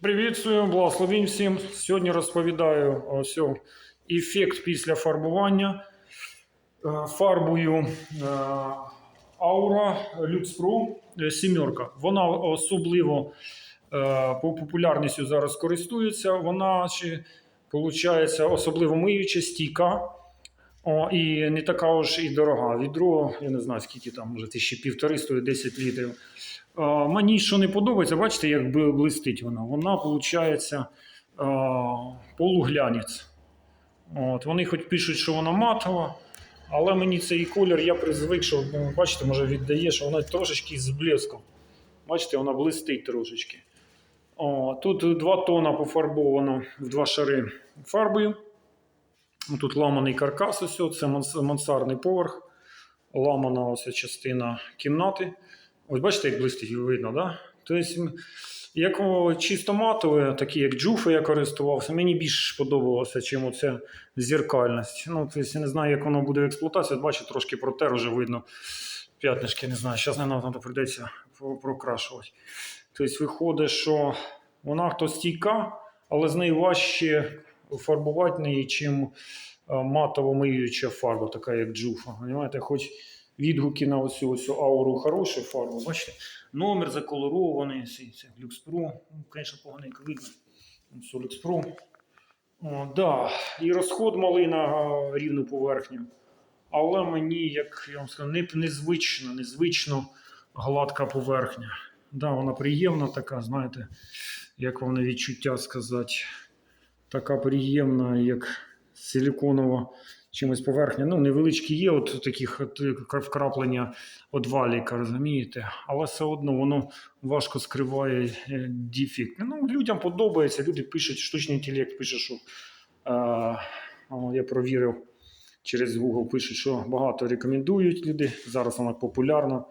Привітствую, благословінь всім. Сьогодні розповідаю ось ефект після фарбування. Е, Фарбую е, Aura Lux Pro е, сімерка. Вона особливо е, по популярністю зараз користується. Вона ще виходить особливо миюча, стійка. О, і не така ж і дорога. Відро, я не знаю, скільки там, може, тисячі півтори стоїть 10 літрів. А, мені що не подобається, бачите, як блистить вона. Вона, виходить, полуглянець. От, вони хоч пишуть, що вона матова, але мені цей колір я призвик, що, ну, бачите, може віддає, що вона трошечки з блеском. Бачите, вона блистить трошечки. О, тут два тона пофарбовано в два шари фарбою. Тут ламаний каркас, ось, це мансарний поверх, ламана ось частина кімнати. Ось бачите, як блистить, видно, да? Тобто, як чисто матове, такі як джуфи я користувався, мені більш подобалося, чим оця зеркальність. Ну, тобто, я не знаю, як воно буде в експлуатації. Бачите, трошки протер вже видно. П'ятнишки, не знаю, зараз нам прийдеться прокрашувати. Тобто, виходить, що вона хто стійка, але з нею важче фарбувати неї, чим е, матово миюча фарба, така як джуфа. Понимаєте, хоч відгуки на оцю, оцю ауру хорошу фарбу, бачите, номер заколорований, це Lux Pro, ну, звісно, поганенько видно. Ось Lux Pro. Да. І розход малий на рівну поверхню. Але мені, як я вам сказав, не, незвично, незвично гладка поверхня. Да, вона приємна така, знаєте, як вам на відчуття сказати така приємна, як силіконова чимось поверхня. Ну, невеличкі є, от таких вкраплення від валіка, розумієте? Але все одно воно важко скриває е, дефект. Ну, людям подобається, люди пишуть, штучний інтелект пише, що е, я провірив через Google, пишуть, що багато рекомендують люди. Зараз вона популярна.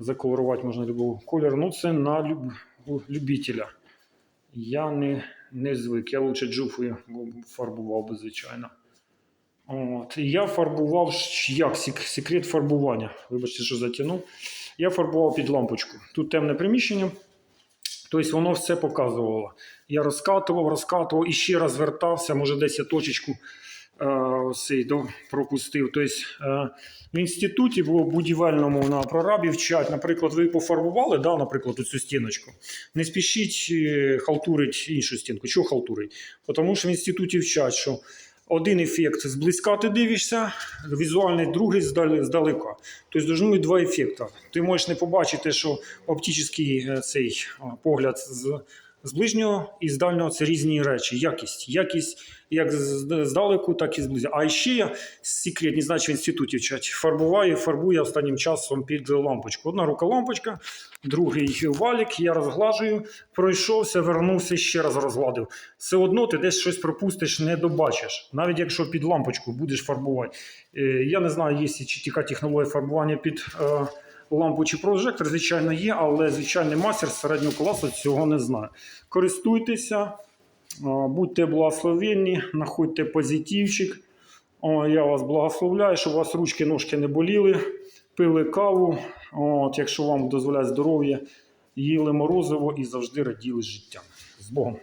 Заколорувати можна любого кольору. Ну, це на люб, любителя. Я не, не звик. Я лучше джуфою фарбував би, звичайно. От. І я фарбував як сек- секрет фарбування. Вибачте, що затягнув. Я фарбував під лампочку. Тут темне приміщення. Тобто воно все показувало. Я розкатував, розкатував і ще раз вертався, може десь я точечку е, до, пропустив. Тобто, е, в інституті в будівельному на прорабі вчать, наприклад, ви пофарбували, да, наприклад, цю стіночку. Не спішіть е, халтурить іншу стінку. Чого халтурить? Тому що в інституті вчать, що один ефект зблизька ти дивишся, візуальний другий здалека. Тобто должны бути два ефекти. Ти можеш не побачити, що оптичний е, цей погляд з, з ближнього і з дальнього це різні речі. Якість. Якість як здалеку, так і з зблизька. А ще я секрет, не знаю, чи вчать. Фарбуваю, фарбую останнім часом під лампочку. Одна рука лампочка, другий валік, я розглажую, пройшовся, вернувся, ще раз розгладив. Все одно ти десь щось пропустиш, не добачиш. Навіть якщо під лампочку будеш фарбувати. Е, Я не знаю, є чи така технологія фарбування під е, лампу чи прожектор, звичайно, є, але звичайний мастер середнього класу цього не знає. Користуйтеся, е, будьте благословенні, знаходьте позитивчик. О, я вас благословляю, щоб у вас ручки, ножки не боліли, пили каву. От, якщо вам дозволяє здоров'я, їли морозиво і завжди раділи життям. З Богом!